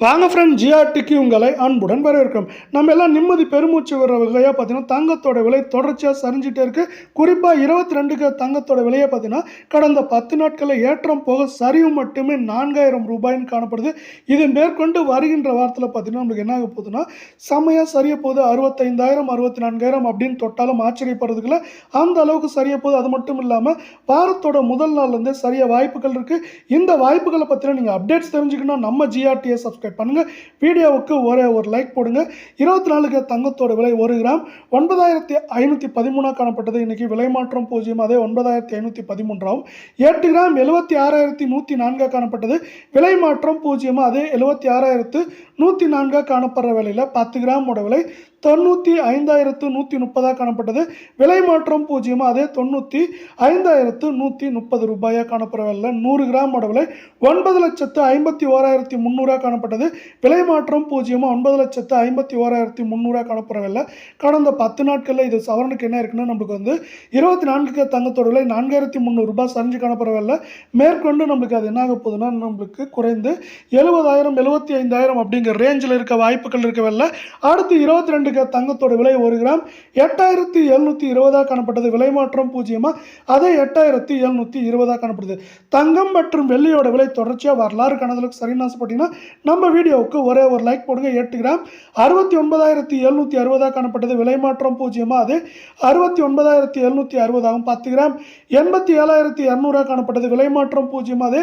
வாங்க ஃப்ரெண்ட் ஜிஆர்டிக்கு உங்களை அன்புடன் வரவேற்கிறோம். நம்ம எல்லாம் நிம்மதி பெருமூச்சு வர வகையாக பார்த்தீங்கன்னா தங்கத்தோட விலை தொடர்ச்சியாக சரிஞ்சிட்டே இருக்குது குறிப்பாக இருபத்தி ரெண்டுக்கு தங்கத்தோட விலையை பார்த்தீங்கன்னா கடந்த பத்து நாட்களில் ஏற்றம் போக சரிவு மட்டுமே நான்காயிரம் ரூபாய்னு காணப்படுது. இது மேற்கொண்டு வருகின்ற வாரத்தில் பார்த்தீங்கன்னா நம்மளுக்கு என்ன ஆக போகுதுன்னா செம்மையாக சரிய போகுது. அறுபத்தைந்தாயிரம் அறுபத்தி நான்காயிரம் அப்படின்னு தொட்டாலும் ஆச்சரியப்படுறதுக்குள்ள அந்த அளவுக்கு சரிய போகுது. அது மட்டும் இல்லாமல் வாரத்தோட முதல் நாள்லேருந்தே சரிய வாய்ப்புகள் இருக்குது இந்த வாய்ப்புகளை பற்றின நீங்கள் அப்டேட்ஸ் தெரிஞ்சுக்கணும். நம்ம ஜிஆர்டியை சப்ஸ்கிரைப் சப்ஸ்கிரைப் பண்ணுங்கள் வீடியோவுக்கு ஒரே ஒரு லைக் போடுங்க. இருபத்தி நாலுக்கு தங்கத்தோட விலை ஒரு கிராம். ஒன்பதாயிரத்தி ஐநூற்றி பதிமூணாக காணப்பட்டது. இன்றைக்கி விலை மாற்றம் பூஜ்ஜியம். அதே ஒன்பதாயிரத்தி ஐநூற்றி பதிமூன்றாகும் எட்டு கிராம் எழுபத்தி ஆறாயிரத்தி நூற்றி நான்காக காணப்பட்டது. விலை மாற்றம் பூஜ்ஜியம். அதே எழுபத்தி ஆறாயிரத்து நூற்றி நான்காக காணப்படுற விலையில் பத்து கிராமோட விலை தொண்ணூற்றி ஐந்தாயிரத்து நூற்றி முப்பதாக காணப்பட்டது. விலை மாற்றம் பூஜ்ஜியம். அதே தொண்ணூற்றி ஐந்தாயிரத்து நூற்றி முப்பது ரூபாயாக காணப்படுற விலை நூறு கிராமோட விலை ஒன்பது லட்சத்து ஐம்பத்தி ஓராயிரத்தி முந்நூறாக காணப்பட்டது. விலை மாற்றம் பூஜ்ஜியமாக ஒன்பது லட்சத்து ஐம்பத்தி ஓராயிரத்தி முந்நூறுரூவா காணப்படுற கடந்த பத்து நாட்களில் இது சவரனுக்கு என்ன இருக்குன்னா நம்மளுக்கு வந்து இருபத்தி நான்கு தங்கத்தோட விலை நான்காயிரத்தி முந்நூறுரூபா சரிஞ்சு காணப்படுற மேற்கொண்டு நம்மளுக்கு அது என்ன ஆக போகுதுன்னா நம்மளுக்கு குறைந்து எழுபதாயிரம் எழுபத்தி ஐந்தாயிரம் அப்படிங்கிற ரேஞ்சில் இருக்க வாய்ப்புகள் இருக்கவில்லை. அடுத்து இருபத்தி ரெண்டுக்கு தங்கத்தோட விலை ஒரு கிராம் எட்டாயிரத்தி எழுநூற்றி இருபதாக காணப்பட்டது. விலை மாற்றம் பூஜ்ஜியமாக அதே எட்டாயிரத்தி எழுநூற்றி இருபதாக காணப்படுது. தங்கம் மற்றும் வெள்ளியோட விலை தொடர்ச்சியாக வரலாறு கணதலுக்கு சரின்னு ஆசைப்பட்டீங்கன்னா நம்ம வீடியோவுக்கு ஒரே ஒரு லைக் போடுங்க. எட்டு கிராம் அறுபத்தி ஒன்பதாயிரத்தி எழுநூற்றி அறுபதாக காணப்பட்டது. விலை மாற்றம் பூஜ்ஜியமாக அது? அறுபத்தி ஒன்பதாயிரத்தி எழுநூற்றி அறுபதாகும் பத்து கிராம் எண்பத்தி ஏழாயிரத்தி இரநூறாக காணப்பட்டது. விலை மாற்றம் பூஜ்ஜியமாக அது?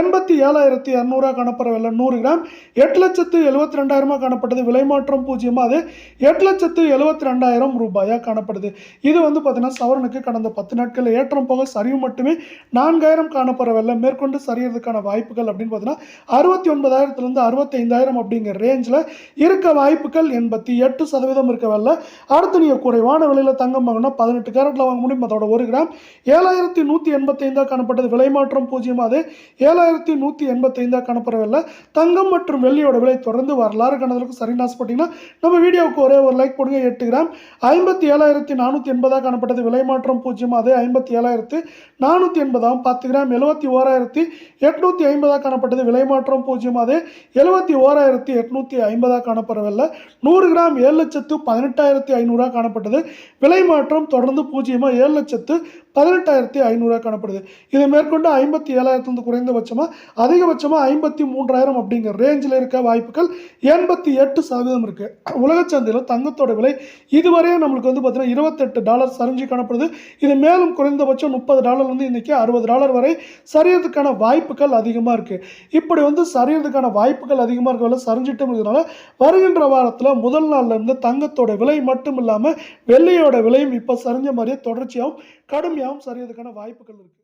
எண்பத்தி ஏழாயிரத்தி இரநூறாக காணப்படவில்லை நூறு கிராம் எட்டு லட்சத்து எழுபத்தி ரெண்டாயிரமாக காணப்பட்டது. விலை மாற்றம் பூஜ்ஜியமாக அது? எட்டு லட்சத்து எழுபத்தி ரெண்டாயிரம் ரூபாயாக காணப்படுது. இது வந்து பார்த்தீங்கன்னா சவரனுக்கு கடந்த பத்து நாட்கள் ஏற்றம் போக சரிவு மட்டுமே நான்காயிரம் காணப்படவில்லை மேற்கொண்டு சரியறதுக்கான வாய்ப்புகள் அப்படின்னு பார்த்தீங்கன்னா அறுபத்தி ஒன்பதாயிரத்துலேருந்து அறுபத்தி அறுபத்தைந்தாயிரம் அப்படிங்கிற ரேஞ்சில் இருக்க வாய்ப்புகள் எண்பத்தி எட்டு சதவீதம் இருக்கவில்லை. அடுத்து நீங்கள் குறைவான விலையில் தங்கம் வாங்கினா பதினெட்டு கேரட்டில் வாங்க முடியும். அதோட ஒரு கிராம் ஏழாயிரத்தி நூற்றி எண்பத்தைந்தாக காணப்பட்டது. விலை மாற்றம் பூஜ்ஜியமாக அது. ஏழாயிரத்தி நூற்றி எண்பத்தைந்தாக காணப்படவில்லை. தங்கம் மற்றும் வெள்ளியோட விலை தொடர்ந்து வரலாறு கணதலுக்கு சரின்னு ஆசைப்பட்டீங்கன்னா நம்ம வீடியோவுக்கு ஒரே ஒரு லைக் போடுங்க. எட்டு கிராம் ஐம்பத்தி ஏழாயிரத்தி நானூற்றி எண்பதாக காணப்பட்டது. விலை மாற்றம் பூஜ்ஜியம் அது. ஐம்பத்தி ஏழாயிரத்து நானூற்றி எண்பதாம் பத்து கிராம் எழுபத்தி ஓராயிரத்தி எட்நூற்றி ஐம்பதாக காணப்பட்டது. விலை மாற்றம் பூஜ்ஜியம் அது. எழுபத்தி ஓராயிரத்தி எட்நூற்றி ஐம்பதாக காணப்படவில்லை. நூறு கிராம் ஏழு லட்சத்து பதினெட்டாயிரத்தி ஐநூறாக காணப்பட்டது. விலை மாற்றம் தொடர்ந்து பூஜ்ஜியமாக ஏழு லட்சத்து பதினெட்டாயிரத்தி ஐநூறாக காணப்படுது. இதை மேற்கொண்டு ஐம்பத்தி ஏழாயிரத்துலேருந்து குறைந்தபட்சமாக அதிகபட்சமாக ஐம்பத்தி மூன்றாயிரம் அப்படிங்கிற ரேஞ்சில் இருக்க வாய்ப்புகள் எண்பத்தி எட்டு சதவீதம் இருக்குது உலகச் சந்தையில் தங்கத்தோட விலை இதுவரையும் நம்மளுக்கு வந்து பார்த்தீங்கன்னா இருபத்தெட்டு டாலர் சரிஞ்சு காணப்படுது. இது மேலும் குறைந்தபட்சம் முப்பது டாலர்லேருந்து இன்றைக்கி அறுபது டாலர் வரை சரியறதுக்கான வாய்ப்புகள் அதிகமாக இருக்குது இப்படி வந்து சரியறதுக்கான வாய்ப்புகள் அதிகமாக இருக்கனால சரிஞ்சிட்டும் இருக்கிறதுனால வருகின்ற வாரத்தில் முதல் நாள்ல இருந்து தங்கத்தோட விலை மட்டும் இல்லாமல் வெள்ளையோட விலையும் இப்போ சரிஞ்ச மாதிரியே தொடர்ச்சியாகவும் கடுமையாகவும் சரியதுக்கான வாய்ப்புகள் இருக்குது